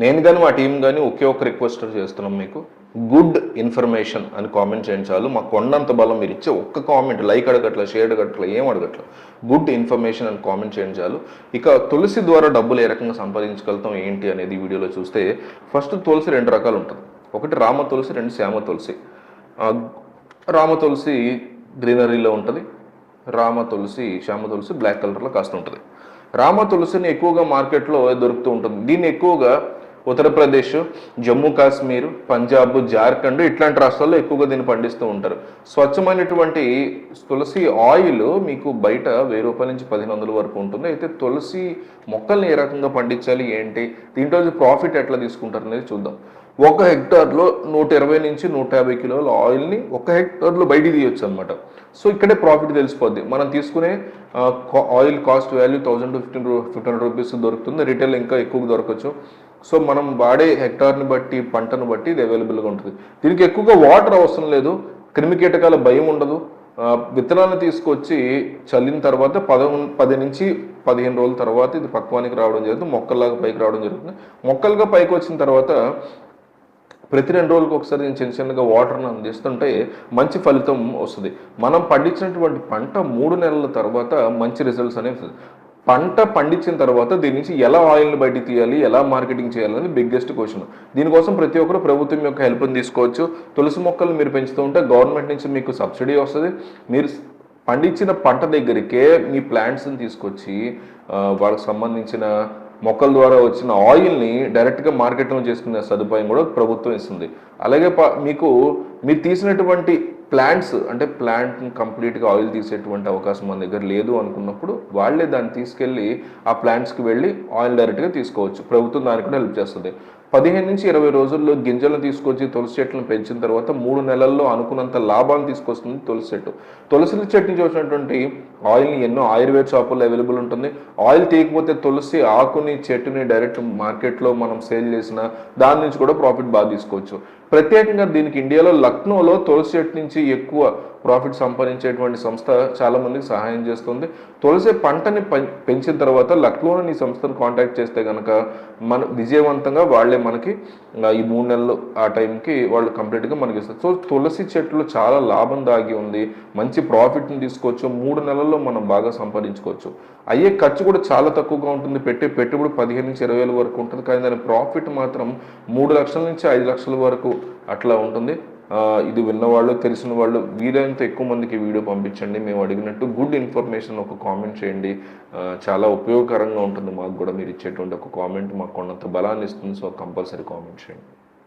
నేను కానీ మా టీం కానీ ఒకే ఒక రిక్వెస్ట్ చేస్తున్నాం మీకు. గుడ్ ఇన్ఫర్మేషన్ అని కామెంట్ చేయండి చాలు. మా కొండంత బలం మీరు ఇచ్చే ఒక్క కామెంట్ లైక్ అడగట్ల షేర్ అడగట్ల ఏం అడగట్ల. గుడ్ ఇన్ఫర్మేషన్ అని కామెంట్ చేయండి చాలు. ఇక తులసి ద్వారా డబ్బులు ఏ రకంగా సంపాదించగలుగుతాం ఏంటి అనేది వీడియోలో చూస్తే ఫస్ట్ తులసి రెండు రకాలు ఉంటుంది. ఒకటి రామ తులసి రెండు శ్యామ తులసి. రామ తులసి గ్రీనరీలో ఉంటుంది. రామ తులసి శ్యామ తులసి బ్లాక్ కలర్లో కాస్త ఉంటుంది. రామ తులసిని ఎక్కువగా మార్కెట్లో దొరుకుతూ ఉంటుంది. దీన్ని ఎక్కువగా ఉత్తరప్రదేశ్ జమ్మూ కాశ్మీర్ పంజాబ్ జార్ఖండ్ ఇట్లాంటి రాష్ట్రాల్లో ఎక్కువగా దీన్ని పండిస్తూ ఉంటారు. స్వచ్ఛమైనటువంటి తులసి ఆయిల్ మీకు బయట వెయ్యి రూపాయల నుంచి పదిహేను వందల వరకు ఉంటుంది. అయితే తులసి మొక్కల్ని ఏ రకంగా పండించాలి ఏంటి దీంట్లో ప్రాఫిట్ ఎట్లా తీసుకుంటారు అనేది చూద్దాం. ఒక హెక్టార్లో నూట ఇరవై నుంచి నూట యాభై కిలోల ఆయిల్ని ఒక హెక్టార్లో బయటికి తీయొచ్చు అనమాట సో ఇక్కడే ప్రాఫిట్ తెలిసిపోద్ది. మనం తీసుకునే కా- oil cost value thousand to fifteen fifteen rupees దొరుకుతుంది. రిటైల్ ఇంకా ఎక్కువ దొరకచ్చు. సో మనం వాడే హెక్టార్ని బట్టి పంటను బట్టి ఇది అవైలబుల్గా ఉంటుంది. దీనికి ఎక్కువగా వాటర్ అవసరం లేదు. క్రిమి కీటకాల భయం ఉండదు. విత్తనాలను తీసుకొచ్చి చల్లిన తర్వాత పద పది నుంచి పదిహేను రోజుల తర్వాత ఇది పక్వానికి రావడం జరుగుతుంది. మొక్కల్లాగా పైకి రావడం జరుగుతుంది. మొక్కలుగా పైకి వచ్చిన తర్వాత ప్రతి రెండు రోజులకు ఒకసారి నేను చిన్న చిన్నగా వాటర్ని అందిస్తుంటే మంచి ఫలితం వస్తుంది. మనం పండించినటువంటి పంట మూడు నెలల తర్వాత మంచి రిజల్ట్స్ అనేవి పంట పండించిన తర్వాత దీని నుంచి ఎలా ఆయిల్ని బయటికి తీయాలి ఎలా మార్కెటింగ్ చేయాలని బిగ్గెస్ట్ క్వశ్చన్ దీనికోసం ప్రతి ఒక్కరు ప్రభుత్వం యొక్క హెల్ప్ని తీసుకోవచ్చు. తులసి మొక్కలు మీరు పెంచుతూ ఉంటే గవర్నమెంట్ నుంచి మీకు సబ్సిడీ వస్తుంది. మీరు పండించిన పంట దగ్గరికే మీ ప్లాంట్స్ని తీసుకొచ్చి వాళ్ళకి సంబంధించిన మొక్కల ద్వారా వచ్చిన ఆయిల్ని డైరెక్ట్గా మార్కెట్లో చేసుకునే సదుపాయం కూడా ప్రభుత్వం ఇస్తుంది. అలాగే ప- మీకు మీరు తీసినటువంటి ప్లాంట్స్ అంటే ప్లాంట్ కంప్లీట్గా ఆయిల్ తీసేటువంటి అవకాశం మన దగ్గర లేదు అనుకున్నప్పుడు వాళ్ళే దాన్ని తీసుకెళ్ళి ఆ ప్లాంట్స్కి వెళ్ళి ఆయిల్ డైరెక్ట్గా తీసుకోవచ్చు. ప్రభుత్వం దానికి కూడా హెల్ప్ చేస్తుంది. పదిహేను నుంచి ఇరవై రోజుల్లో గింజలను తీసుకొచ్చి తులసి చెట్లను పెంచిన తర్వాత మూడు నెలల్లో అనుకున్నంత లాభాలను తీసుకొస్తుంది తులసి చెట్టు. తులసి చెట్టు నుంచి వచ్చినటువంటి ఆయిల్ని ఎన్నో ఆయుర్వేద షాపుల్లో అవైలబుల్ ఉంటుంది. ఆయిల్ తీయకపోతే తులసి ఆకుని చెట్టుని డైరెక్ట్ మార్కెట్లో మనం సేల్ చేసిన దాని నుంచి కూడా ప్రాఫిట్ బాగా తీసుకోవచ్చు. ప్రత్యేకంగా దీనికి ఇండియాలో లక్నోలో తులసి చెట్టు నుంచి ఎక్కువ ప్రాఫిట్ సంపాదించేటువంటి సంస్థ చాలా మందికి సహాయం చేస్తుంది. తులసి పంటని పెంచిన తర్వాత లక్లోని ఈ సంస్థను కాంటాక్ట్ చేస్తే కనుక మన విజయవంతంగా వాళ్ళే మనకి ఈ మూడు నెలలు ఆ టైంకి వాళ్ళు కంప్లీట్గా మనకి ఇస్తారు. సో తులసి చెట్లు చాలా లాభం దాగి ఉంది. మంచి ప్రాఫిట్ని తీసుకోవచ్చు. మూడు నెలల్లో మనం బాగా సంపాదించుకోవచ్చు. అయ్యే ఖర్చు కూడా చాలా తక్కువగా ఉంటుంది. పెట్టే పెట్టుబడి పదిహేను నుంచి ఇరవై వేల వరకు ఉంటుంది. కానీ దాని ప్రాఫిట్ మాత్రం మూడు లక్షల నుంచి ఐదు లక్షల వరకు అట్లా ఉంటుంది. ఇది విన్నవాళ్ళు తెలిసిన వాళ్ళు వీలైనంత ఎక్కువ మందికి వీడియో పంపించండి. మేము అడిగినట్టు గుడ్ ఇన్ఫర్మేషన్ ఒక కామెంట్ చేయండి. చాలా ఉపయోగకరంగా ఉంటుంది మాకు కూడా మీరు ఇచ్చేటువంటి ఒక కామెంట్ మాకు కొన్నంత బలాన్ని ఇస్తుంది. సో కంపల్సరీ కామెంట్ చేయండి.